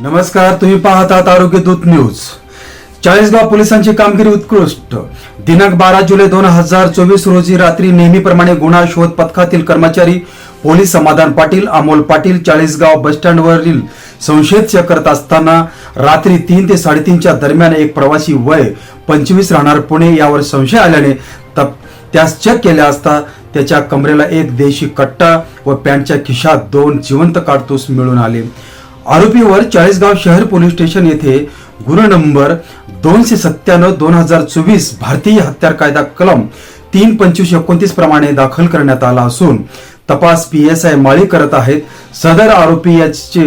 नमस्कार तुम्ही पाहतात आरोग्य दूत न्यूज. चाळीसगाव पोलिसांची कामगिरी उत्कृष्ट. दिनांक बारा जुलै दोन हजार चोवीस रोजी रात्री नेहमीप्रमाणे गुन्हा शोध पथकातील कर्मचारी पोलीस समाधान पाटील अमोल पाटील चाळीसगाव बसस्टँडवरील संशयित चेक करत असताना रात्री तीन ते साडेतीनच्या दरम्यान एक प्रवासी वय पंचवीस राहणार पुणे यावर संशय आल्याने तप त्यास चेक केले असता त्याच्या कमरेला एक देशी कट्टा व पॅन्टच्या खिशात दोन जिवंत काडतूस मिळून आले. आरोपीवर चाळीसगाव शहर पोलीस स्टेशन येथे गुन्हा नंबर दोनशे सत्त्याण्णव दोन हजार चोवीस भारतीय हत्यार कायदा कलम तीन पंचवीस एकोणतीस प्रमाणे दाखल करण्यात आला असून तपास पी एस आय माळी करत आहेत. सदर आरोपी याचे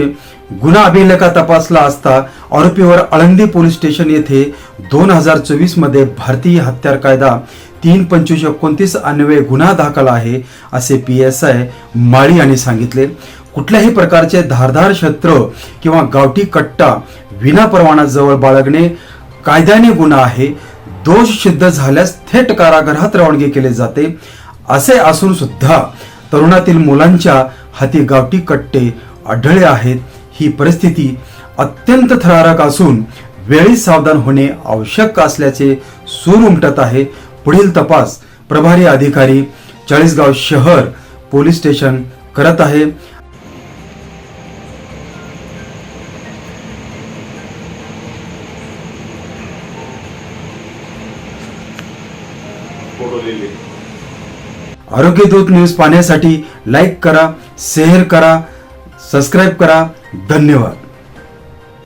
गुन्हा अभिलेखा तपासला असता आरोपीवर आळंदी पोलीस स्टेशन येथे दोन हजार चोवीसमध्ये भारतीय हत्यार कायदा तीन पंचवीस एकोणतीस अन्वये गुन्हा दाखल आहे असे पी एस आय माळी यांनी सांगितले. कुठल्याही प्रकारचे धारधार शस्त्र किंवा गावठी कट्टा विना परवाना जवळ बाळगणे कायद्याने गुन्हा आहे. दोष सिद्ध झाल्यास थेट कारागृहात रवानगी केले जाते. असे असून सुद्धा तरुणातील मुलांच्या हाती गावठी कट्टे आढळले आहेत. ही परिस्थिती अत्यंत थरारक असून वेळी सावधान होणे आवश्यक असल्याचे सूर उमटत आहे. पुढील तपास प्रभारी अधिकारी चाळीसगाव शहर पोलीस स्टेशन करत आहे. आरोग्यदूत आरोग्य दूत न्यूज पाहण्यासाठी लाईक करा शेअर करा सबस्क्राईब करा. धन्यवाद.